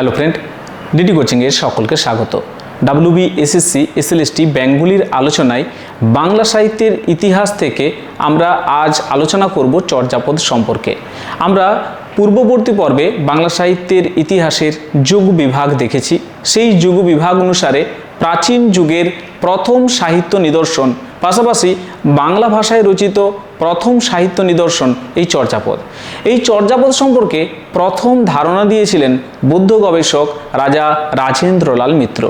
Hello friend DD কোচিংয়ের সকলকে স্বাগত। ডাব্লিউবি এসএসসি এসএলএসটি ব্যাঙ্গুলির আলোচনায় বাংলা সাহিত্যের ইতিহাস থেকে আমরা আজ আলোচনা করব চর্যাপদ সম্পর্কে। আমরা পূর্ববর্তী পর্বে বাংলা সাহিত্যের ইতিহাসের যুগ বিভাগ দেখেছি। সেই যুগ বিভাগ অনুসারে প্রাচীন যুগের প্রথম সাহিত্য নিদর্শন পাশাপাশি বাংলা ভাষায় রচিত প্রথম সাহিত্য নিদর্শন এই চর্যাপদ। এই চর্যাপদ সম্পর্কে প্রথম ধারণা দিয়েছিলেন বৌদ্ধ গবেষক রাজা রাজেন্দ্রলাল মিত্র।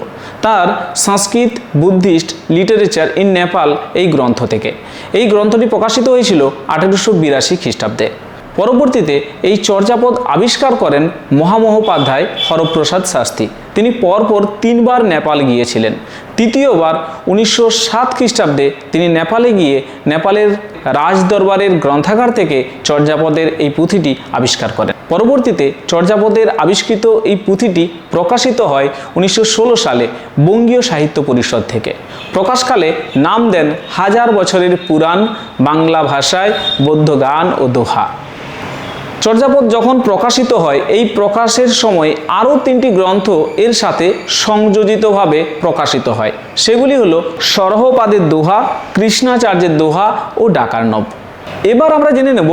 তার Sanskrit Buddhist literature in Nepal এই গ্রন্থ থেকে। এই গ্রন্থটি প্রকাশিত হয়েছিল আঠেরোশো বিরাশি খ্রিস্টাব্দে। পরবর্তীতে এই চর্যাপদ আবিষ্কার করেন মহামহোপাধ্যায় হরপ্রসাদ শাস্ত্রী। তিনি পরপর তিনবার নেপাল গিয়েছিলেন। তৃতীয়বার উনিশশো সাত খ্রিস্টাব্দে তিনি নেপালে গিয়ে নেপালের রাজদরবারের গ্রন্থাগার থেকে চর্যাপদের এই পুঁথিটি আবিষ্কার করেন। পরবর্তীতে চর্যাপদের আবিষ্কৃত এই পুঁথিটি প্রকাশিত হয় উনিশশো ষোলো সালে বঙ্গীয় সাহিত্য পরিষদ থেকে। প্রকাশকালে নাম দেন হাজার বছরের পুরাণ, বাংলা ভাষায়, বৌদ্ধ গান ও দোহা। চর্যাপদ যখন প্রকাশিত হয়, এই প্রকাশের সময় আরও তিনটি গ্রন্থ এর সাথে সংযোজিতভাবে প্রকাশিত হয়। সেগুলি হলো সরহপাদের দোহা, কৃষ্ণাচার্যের দোহা ও ডাকার্ণব এবার আমরা জেনে নেব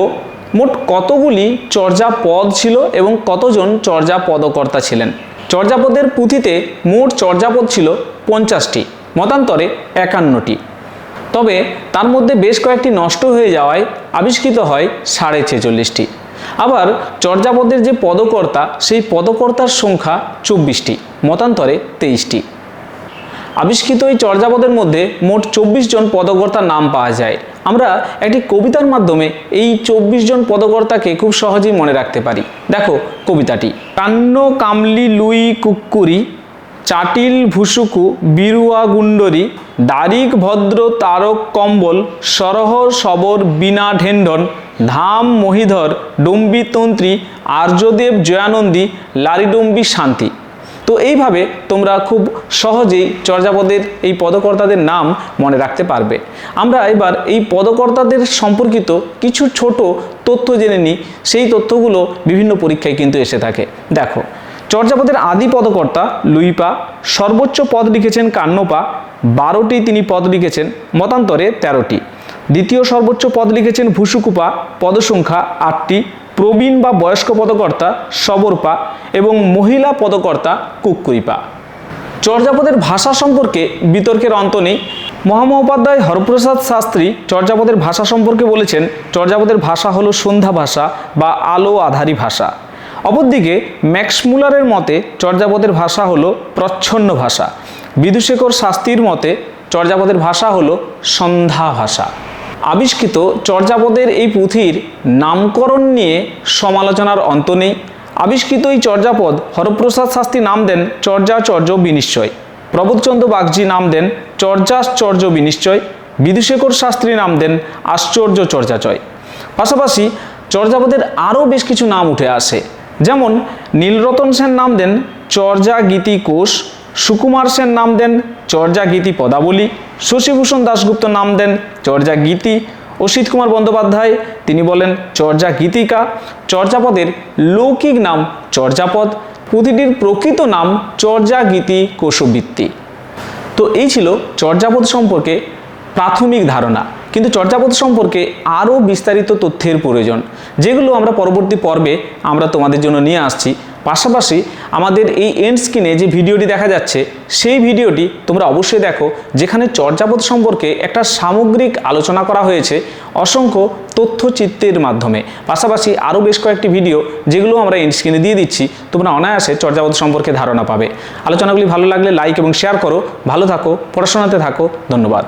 মোট কতগুলি চর্যাপদ ছিল এবং কতজন চর্যা পদকর্তা ছিলেন। চর্যাপদের পুঁথিতে মোট চর্যাপদ ছিল পঞ্চাশটি, মতান্তরে একান্নটি। তবে তার মধ্যে বেশ কয়েকটি নষ্ট হয়ে যাওয়ায় আবিষ্কৃত হয় সাড়ে ছেচল্লিশটি। আবার চর্যাপদের যে পদকর্তা, সেই পদকর্তার সংখ্যা চব্বিশটি, মতান্তরে তেইশটি। আবিষ্কৃত এই চর্যাপদের মধ্যে মোট চব্বিশ জন পদকর্তার নাম পাওয়া যায়। আমরা একটি কবিতার মাধ্যমে এই চব্বিশ জন পদকর্তাকে খুব সহজেই মনে রাখতে পারি। দেখো কবিতাটি, কান্ন কামলি লুই কুক্কুরি চাটিল ভুসুকু, বিরুয়া গুণ্ডরি, দারিক ভদ্র তারক কম্বল, সরহ সবর বিনা ঢেন্ডন ধাম মহিধর ডম্বিতন্ত্রী আর্যদেব জয়ানন্দী, লারিডম্বী শান্তি। তো এইভাবে তোমরা খুব সহজেই চর্যাপদের এই পদকর্তাদের নাম মনে রাখতে পারবে। আমরা এবার এই পদকর্তাদের সম্পর্কিত কিছু ছোট তথ্য জেনে নিই। সেই তথ্যগুলো বিভিন্ন পরীক্ষায় কিন্তু এসে থাকে। দেখো চর্যাপদের আদি পদকর্তা লুইপা সর্বোচ্চ পদ লিখেছেন কান্নপা, বারোটি তিনি পদ লিখেছেন, মতান্তরে তেরোটি। দ্বিতীয় সর্বোচ্চ পদ লিখেছেন ভুসুকুপা, পদসংখ্যা আটটি, প্রবীণ বা বয়স্ক পদকর্তা সবরপা এবং মহিলা পদকর্তা কুক্কুরিপা। চর্যাপদের ভাষা সম্পর্কে বিতর্কের অন্ত নেই। মহামহোপাধ্যায় হরপ্রসাদ শাস্ত্রী চর্যাপদের ভাষা সম্পর্কে বলেছেন, চর্যাপদের ভাষা হলো সন্ধ্যা ভাষা বা আলো আধারী ভাষা। অপরদিকে ম্যাক্সমুলারের মতে, চর্যাপদের ভাষা হলো প্রচ্ছন্ন ভাষা। বিদুশেখর শাস্তির মতে, চর্যাপদের ভাষা হলো সন্ধ্যা ভাষা। আবিষ্কৃত চর্যাপদের এই পুঁথির নামকরণ নিয়ে সমালোচনার অন্ত নেই। আবিষ্কৃত এই চর্যাপদ হরপ্রসাদ শাস্তি নাম দেন চর্যাচর্য বিনিশ্চয়। প্রবোধচন্দ্র বাগজি নাম দেন চর্যাশ্চর্য বিনিশ্চয়। বিদুশেখর শাস্ত্রী নাম দেন আশ্চর্য চর্যাচয়। পাশাপাশি চর্যাপদের আরও বেশ কিছু নাম উঠে আসে। যেমন নীলরতন সেন নাম দেন চর্যা গীতি কোষ, সুকুমার সেন নাম দেন চর্যা গীতি পদাবলী, শশীভূষণ দাশগুপ্ত নাম দেন চর্যা গীতি অসিত কুমার বন্দ্যোপাধ্যায়, তিনি বলেন চর্যা গীতিকা চর্যাপদের লৌকিক নাম চর্যাপদ, প্রতিটির প্রকৃত নাম চর্যা গীতি কোষবৃত্তি। তো এই ছিল চর্যাপদ সম্পর্কে প্রাথমিক ধারণা। কিন্তু চর্যাপদ সম্পর্কে আরও বিস্তারিত তথ্যের প্রয়োজন, যেগুলো আমরা পরবর্তী পর্বে আমরা তোমাদের জন্য নিয়ে আসছি। পাশাপাশি আমাদের এই এন্ড স্ক্রিনে যে ভিডিওটি দেখা যাচ্ছে, সেই ভিডিওটি তোমরা অবশ্যই দেখো, যেখানে চর্যাপদ সম্পর্কে একটা সামগ্রিক আলোচনা করা হয়েছে অসংখ্য তথ্যচিত্রের মাধ্যমে। পাশাপাশি আরও বেশ কয়েকটি ভিডিও, যেগুলো আমরা এন্ড স্ক্রিনে দিয়ে দিচ্ছি, তোমরা অনায়াসে চর্যাপদ সম্পর্কে ধারণা পাবে। আলোচনাগুলি ভালো লাগলে লাইক এবং শেয়ার করো। ভালো থাকো, পড়াশোনাতে থাকো, ধন্যবাদ।